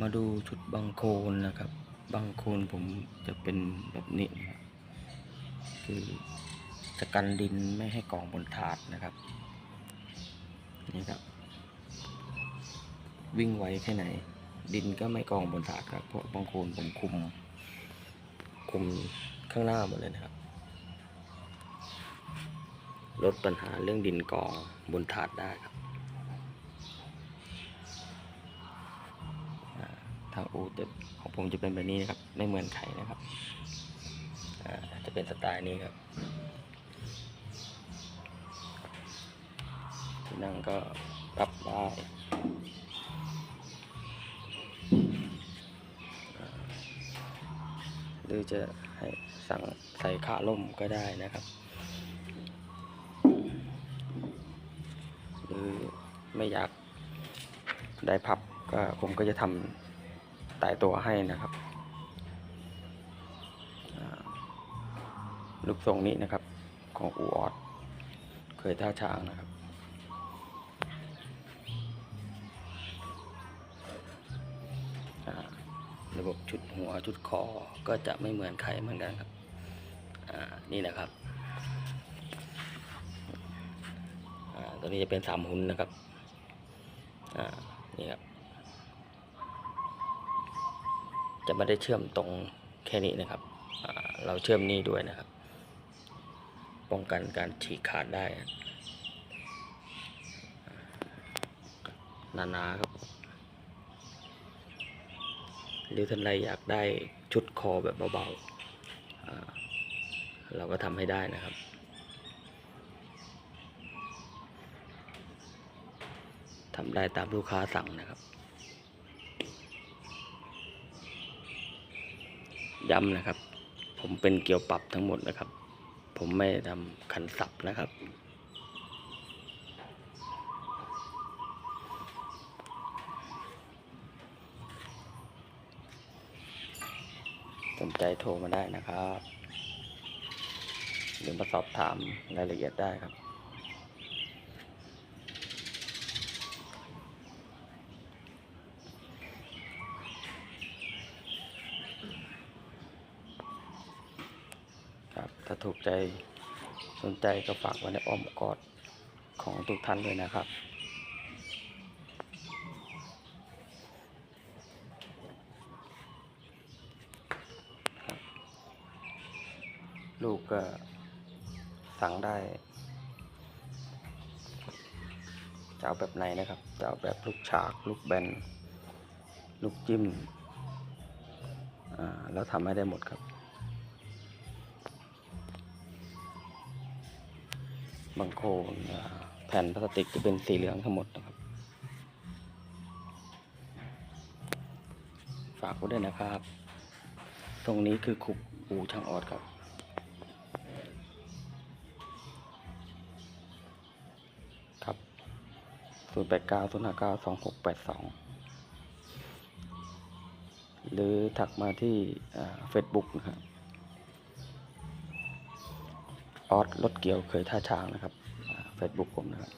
มาดูชุดบังโคลนนะครับ บังโคลนผมจะเป็นแบบนี้นะครับคือจะกันดินไม่ให้กองบนถาดนะครับนี่ครับ วิ่งไวแค่ไหน ดินก็ไม่กองบนถาดครับเพราะบังโคลนผมคุม คุมข้างหน้าหมดเลยนะครับลดปัญหาเรื่องดินกองบนถาดได้ครับ ทางอูจะของผมจะเป็นแบบนี้นะครับ ไม่เหมือนใครนะครับอาจะเป็นสไตล์นี้ครับที่นั่งก็ปรับได้หรือจะให้สั่งใส่ขาล่มก็ได้นะครับ หรือไม่อยากได้พับก็ผมก็จะทำ ตายตัวให้นะครับอ่ารูปทรงนี้นะครับ ของอูออดเคยท่าช้างนะครับ ระบบชุดหัวชุดคอก็จะไม่เหมือนใครเหมือนกันครับนี่นะครับตัวนี้จะเป็นสามหุ่นนะครับนี่ครับ จะไม่ได้เชื่อมตรงแค่นี้นะครับ เราเชื่อมนี่ด้วยนะครับ ป้องกันการฉีกขาดได้นานาครับหรือท่านใดอยากได้ชุดคอแบบเบาๆ เราก็ทำให้ได้นะครับ ทำได้ตามลูกค้าสั่งนะครับ ย้ำนะครับ ผมเป็นเกี่ยวปรับทั้งหมดนะครับ ผมไม่ทำคันสับนะครับ สนใจโทรมาได้นะครับ หรือมาสอบถามรายละเอียดได้ครับ ครับ ถ้าถูกใจสนใจก็ฝากไว้ในอ้อมกอดของทุกท่านด้วยนะครับครับ ลูกก็สั่งได้จะเอาแบบไหนนะครับจะเอาแบบลูกฉากลูกแบน ลูกจิ้ม อ่า แล้วทำให้ได้หมดครับ บางโคนแผ่นพลาสติกจะเป็นสีเหลืองทั้งหมดนะครับ ฝากไว้ด้วยนะครับ ตรงนี้คือคุกอูช่างออดครับครับ0 8 9 0 5 9 2 6 8 2หรือถักมาที่เฟซบุ๊กนะครับ ออสรถเกี่ยวเคยท่าช้างนะครับเฟซบุ๊กผมนะครับ